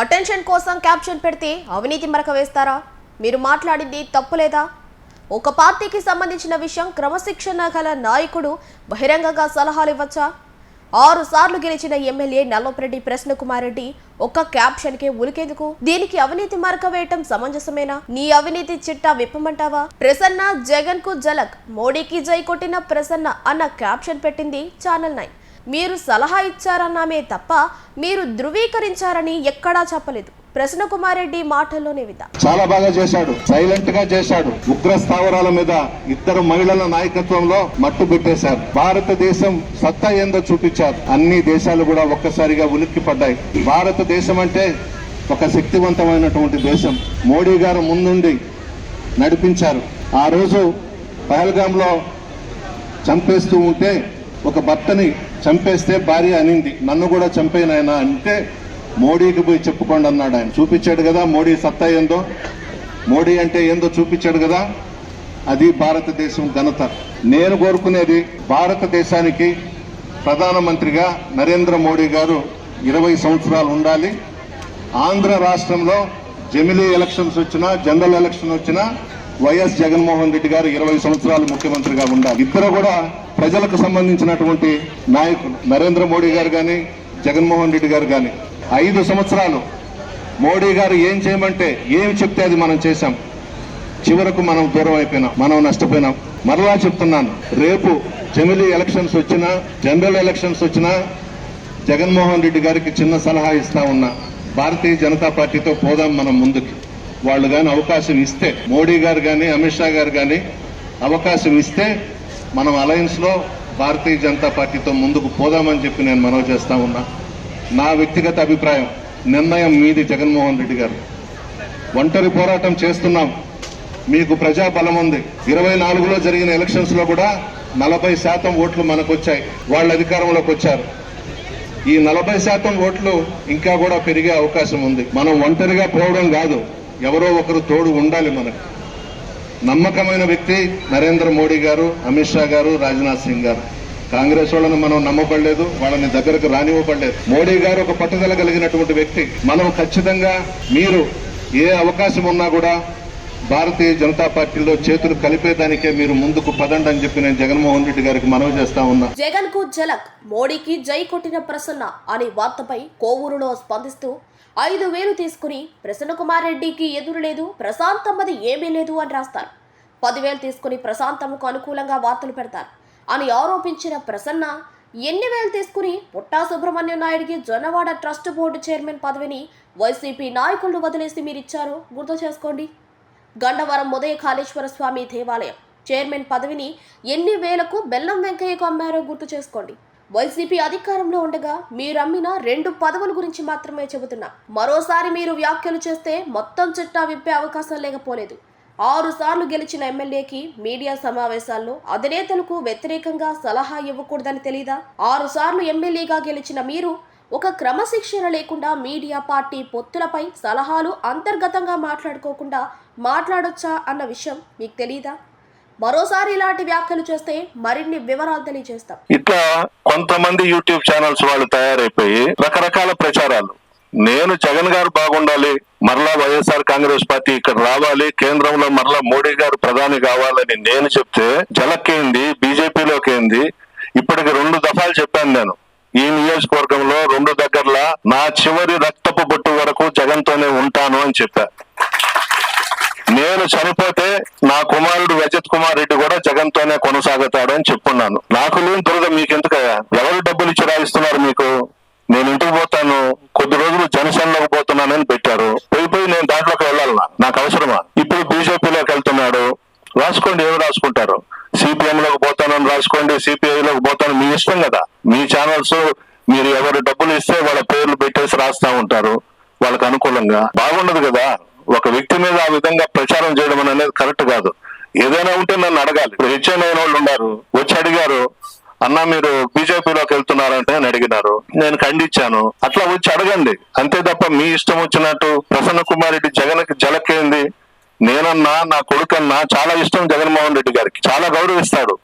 Attention కోసం caption పెడితే అవినీతి మరక వేస్తారా మీరు మాట్లాడింది తప్పులేదా? ఒక పార్టీకి సంబంధించిన విషయం క్రమశిక్షణ గల నాయకుడు బహిరంగంగా సలహాలు ఇవ్వచ్చా? ఆరు సార్లు గెలిచిన ఎమ్మెల్యే నల్లపరెడ్డి ప్రశ్న కుమార్ రెడ్డి ఒక్క క్యాప్షన్ కే ఉలికేందుకు? దీనికి అవినీతి మరక వేయటం సమంజసమేనా? నీ అవినీతి చిట్టా విప్పమంటావా? ప్రసన్న జగన్కు జలక్ మోడీకి జై కొట్టిన ప్రసన్న అన్న క్యాప్షన్ పెట్టింది ఛానల్ నైన్. మీరు సలహా ఇచ్చారన్నామే తప్ప మీరు ధృవీకరించారని ఎక్కడా చెప్పలేదు. ప్రసన్న కుమార్ రెడ్డి మాటల్లోనే విధా చాలా బాగా చేశాడు. సైలెంట్గా చేశాడు. ఉగ్ర స్థావరాల మీద ఇద్దరు మహిళల నాయకత్వంలో మట్టు పెట్టేశారు. భారతదేశం సత్తా ఏందో చూపించారు. అన్ని దేశాలు కూడా ఒక్కసారిగా ఉలిక్కి పడ్డాయి. భారతదేశం అంటే ఒక శక్తివంతమైనటువంటి దేశం. మోడీ గారు ముందుండి నడిపించారు. ఆ రోజు పహల్గాంలో చంపేస్తూ ఉంటే ఒక భర్తని చంపేస్తే భార్య అనింది. నన్ను కూడా చంపేనాయన అంటే మోడీకి పోయి చెప్పుకోండి అన్నాడు ఆయన. చూపించాడు కదా మోడీ సత్తా ఏందో? మోడీ అంటే ఏందో చూపించాడు కదా? అది భారతదేశం ఘనత. నేను కోరుకునేది భారతదేశానికి ప్రధానమంత్రిగా నరేంద్ర మోడీ గారు ఇరవై సంవత్సరాలు ఉండాలి. ఆంధ్ర రాష్ట్రంలో జమిలీ ఎలక్షన్స్ వచ్చినా జనరల్ ఎలక్షన్ వచ్చినా వైఎస్ జగన్మోహన్ రెడ్డి గారు ఇరవై సంవత్సరాలు ముఖ్యమంత్రిగా ఉండాలి. ఇద్దరు కూడా ప్రజలకు సంబంధించినటువంటి నాయకులు నరేంద్ర మోడీ గారు కానీ జగన్మోహన్ రెడ్డి గారు కానీ ఐదు సంవత్సరాలు మోడీ గారు ఏం చేయమంటే ఏం చెప్తే అది మనం చేశాం. చివరకు మనం దూరం అయిపోయినాం మనం నష్టపోయినాం. మరలా చెప్తున్నాను రేపు జమిలీ ఎలక్షన్స్ వచ్చినా జనరల్ ఎలక్షన్స్ వచ్చినా జగన్మోహన్ రెడ్డి గారికి చిన్న సలహా ఇస్తా ఉన్నా భారతీయ జనతా పార్టీతో పోదాం మనం ముందుకి. వాళ్ళు కానీ అవకాశం ఇస్తే మోడీ గారు కానీ అమిత్ షా గారు కానీ అవకాశం ఇస్తే మనం అలయన్స్లో భారతీయ జనతా పార్టీతో ముందుకు పోదామని చెప్పి నేను మనవి చేస్తా ఉన్నా. నా వ్యక్తిగత అభిప్రాయం నిర్ణయం మీది జగన్మోహన్ రెడ్డి గారు. ఒంటరి పోరాటం చేస్తున్నాం. మీకు ప్రజా బలం ఉంది. ఇరవై నాలుగులో జరిగిన ఎలక్షన్స్లో కూడా నలభై శాతం ఓట్లు మనకు వచ్చాయి వాళ్ళ అధికారంలోకి వచ్చారు. ఈ నలభై శాతం ఓట్లు ఇంకా కూడా పెరిగే అవకాశం ఉంది. మనం ఒంటరిగా పోవడం కాదు. ఎవరో ఒకరు తోడు ఉండాలి మనకు. నమ్మకమైన వ్యక్తి నరేంద్ర మోడీ గారు అమిత్ షా గారు రాజ్నాథ్ సింగ్ గారు. కాంగ్రెస్ వాళ్ళని మనం నమ్మబడలేదు వాళ్ళని దగ్గరకు రానివ్వబడలేదు. మోడీ గారు ఒక పట్టుదల కలిగినటువంటి వ్యక్తి. మనం ఖచ్చితంగా మీరు ఏ అవకాశం ఉన్నా కూడా భారతీయ జనతా పార్టీలో చేతులు కలిపేదానికే మీరు ముందుకు పదండి అని చెప్పి నేను జగన్మోహన్ రెడ్డి గారికి మనవి చేస్తా ఉన్నా. జగన్కు జలక్ మోడీకి జై కొట్టిన ప్రసన్న అనే వార్తపై కోవూరులో స్పందిస్తూ ఐదు వేలు తీసుకుని ప్రసన్న కుమార్ రెడ్డికి ఎదురు లేదు ప్రశాంతమ్మది ఏమీ లేదు అని రాస్తారు. పదివేలు తీసుకుని ప్రశాంతమ్మకు అనుకూలంగా వార్తలు పెడతారు. అని ఆరోపించిన ప్రసన్న ఎన్ని వేలు తీసుకుని పుట్టా సుబ్రహ్మణ్యం నాయుడికి జొన్నవాడ ట్రస్ట్ బోర్డు చైర్మన్ పదవిని వైసీపీ నాయకులు వదిలేసి మీరిచ్చారో? గుర్తు చేసుకోండి. గండవరం ఉదయ కాళేశ్వర స్వామి దేవాలయం. చైర్మన్ పదవిని ఎన్ని వేలకు బెల్లం వెంకయ్యకు అమ్మారో గుర్తు చేసుకోండి. వైసీపీ అధికారంలో ఉండగా మీరు అమ్మిన రెండు పదవుల గురించి మాత్రమే చెబుతున్నా. మరోసారి మీరు వ్యాఖ్యలు చేస్తే మొత్తం చిట్టా విప్పే అవకాశం లేకపోలేదు. ఆరు సార్లు గెలిచిన ఎమ్మెల్యేకి మీడియా సమావేశాల్లో అధినేతలకు వ్యతిరేకంగా సలహా ఇవ్వకూడదని తెలీదా? ఆరు సార్లు ఎమ్మెల్యేగా గెలిచిన మీరు ఒక క్రమశిక్షణ లేకుండా మీడియా పార్టీ పొత్తులపై సలహాలు అంతర్గతంగా మాట్లాడుకోకుండా మాట్లాడొచ్చా అన్న విషయం మీకు తెలీదా? మరోసారి ఇలాంటి వ్యాఖ్యలు చేస్తే మరిన్ని వివరాలు తెలియజేస్తాం. ఇట్లా కొంతమంది యూట్యూబ్ ఛానల్స్ వాళ్ళు తయారైపోయి రకరకాల ప్రచారాలు. నేను జగన్ గారు బాగుండాలి మరలా వైఎస్ఆర్ కాంగ్రెస్ పార్టీ ఇక్కడ రావాలి కేంద్రంలో మరలా మోడీ గారు ప్రధాని కావాలని నేను చెప్తే జలక్కేంది బీజేపీలోకి ఏంది ఇప్పటికి రెండు దఫాలు చెప్పాను నేను. ఈ నియోజకవర్గంలో రెండు దగ్గరల నా చివరి రక్తపు బొట్టు వరకు జగన్ తోనే ఉంటాను అని చెప్పా. నేను చనిపోతే నా కుమారుడు రజత్ కుమార్ రెడ్డి కూడా జగన్ తోనే కొనసాగుతాడు అని చెప్పున్నాను. నాకు లేని దురద మీకెందుకయ్యా? రాసుకోండి సిపిఐలోకి పోతాను. మీ ఇష్టం కదా. మీ ఛానల్స్ మీరు ఎవరు డబ్బులు ఇస్తే వాళ్ళ పేర్లు పెట్టేసి రాస్తా ఉంటారు. వాళ్ళకి అనుకూలంగా. బాగుండదు కదా. ఒక వ్యక్తి మీద ఆ విధంగా ప్రచారం చేయడం అనేది కరెక్ట్ కాదు. ఏదైనా ఉంటే నన్ను అడగాలి. ఇప్పుడు హెచ్ఎన్ అయిన వాళ్ళు ఉన్నారు. వచ్చి అడిగారు అన్న మీరు బీజేపీలోకి వెళ్తున్నారంటే అని అడిగినారు. నేను ఖండించాను. అట్లా వచ్చి అడగండి. అంతే తప్ప మీ ఇష్టం వచ్చినట్టు ప్రసన్న కుమార్ రెడ్డి జగన్ జలకేంది? నేనన్నా నా కొడుకన్నా చాలా ఇష్టం జగన్మోహన్ రెడ్డి గారికి. చాలా గౌరవిస్తాడు.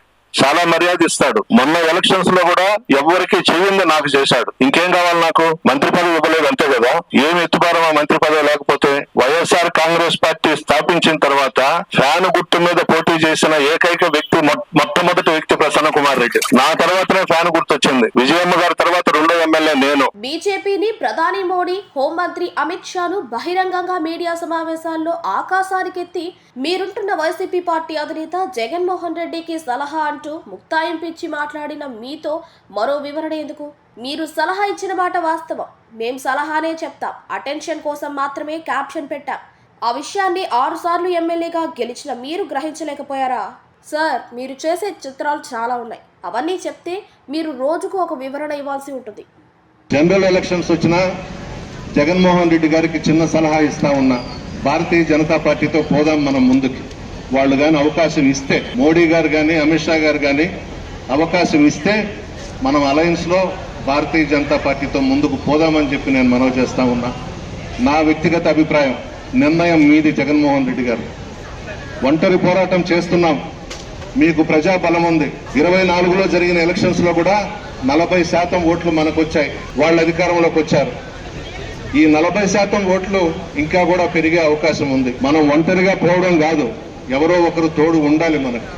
చాలా మర్యాద ఇస్తాడు. మొన్న ఎలక్షన్స్లో కూడా ఎవరికి చెయ్యింది నాకు చేశాడు. ఇంకేం కావాలి నాకు? మంత్రి పదవి ఇవ్వలేదు అంతే కదా. ఏమి ఎత్తుపారమా మంత్రి పదవి లేకపోతే? వైఎస్ఆర్ కాంగ్రెస్ పార్టీ స్థాపించిన తర్వాత ఫ్యాన్ గుర్తు మీద పోటీ చేసిన ఏకైక వ్యక్తి మొ- మొట్టమొదటి వ్యక్తి ప్రసన్న కుమార్ రెడ్డి. నా తర్వాతనే ఫ్యాన్ గుర్తు వచ్చింది విజయమ్మ గారి తర్వాత రెండో ఎమ్మెల్యే నేను. బీజేపీని ప్రధాని మోడీ హోంమంత్రి అమిత్ షాను బహిరంగంగా మీడియా సమావేశాల్లో ఆకాశానికెత్తి మీరుంటున్న వైసీపీ పార్టీ అధినేత జగన్మోహన్ రెడ్డికి సలహా అంటూ ముక్తాయింపు ఇచ్చి మాట్లాడిన మీతో మరో వివరణ ఎందుకు? మీరు సలహా ఇచ్చిన మాట వాస్తవం. మేం సలహానే చెప్తాం. అటెన్షన్ కోసం మాత్రమే క్యాప్షన్ పెట్టాం. ఆ విషయాన్ని ఆరుసార్లు ఎమ్మెల్యేగా గెలిచిన మీరు గ్రహించలేకపోయారా? సార్ మీరు చేసే చిత్రాలు చాలా ఉన్నాయి. అవన్నీ చెప్తే మీరు రోజుకు ఒక వివరణ ఇవ్వాల్సి ఉంటుంది. జనరల్ ఎలక్షన్స్ వచ్చినా జగన్మోహన్ రెడ్డి గారికి చిన్న సలహా ఇస్తా ఉన్నా భారతీయ జనతా పార్టీతో పోదాం మనం ముందుకి. వాళ్ళు కానీ అవకాశం ఇస్తే మోడీ గారు కానీ అమిత్ షా గారు కానీ అవకాశం ఇస్తే మనం అలయన్స్లో భారతీయ జనతా పార్టీతో ముందుకు పోదామని చెప్పి నేను మనవి చేస్తా ఉన్నా. నా వ్యక్తిగత అభిప్రాయం నిర్ణయం మీది జగన్మోహన్ రెడ్డి గారు. ఒంటరి పోరాటం చేస్తున్నాం. మీకు ప్రజా బలం ఉంది. ఇరవై నాలుగులో జరిగిన ఎలక్షన్స్లో కూడా నలభై శాతం ఓట్లు మనకు వచ్చాయి వాళ్ళ అధికారంలోకి వచ్చారు. ఈ నలభై శాతం ఓట్లు ఇంకా కూడా పెరిగే అవకాశం ఉంది. మనం ఒంటరిగా పోవడం కాదు. ఎవరో ఒకరు తోడు ఉండాలి మనకు.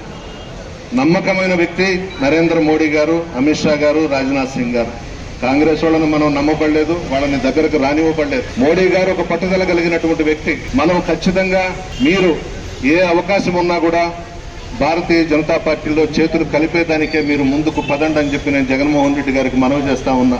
నమ్మకమైన వ్యక్తి నరేంద్ర మోడీ గారు అమిత్ షా గారు రాజ్నాథ్ సింగ్ గారు. కాంగ్రెస్ వాళ్ళని మనం నమ్మబడలేదు వాళ్ళని దగ్గరకు రానివ్వబడలేదు. మోడీ గారు ఒక పట్టుదల కలిగినటువంటి వ్యక్తి. మనం ఖచ్చితంగా మీరు ఏ అవకాశం ఉన్నా కూడా భారతీయ జనతా పార్టీలో చేతులు కలిపేదానికే మీరు ముందుకు పదండి అని చెప్పి నేను జగన్మోహన్ రెడ్డి గారికి మనవి చేస్తా ఉన్నా.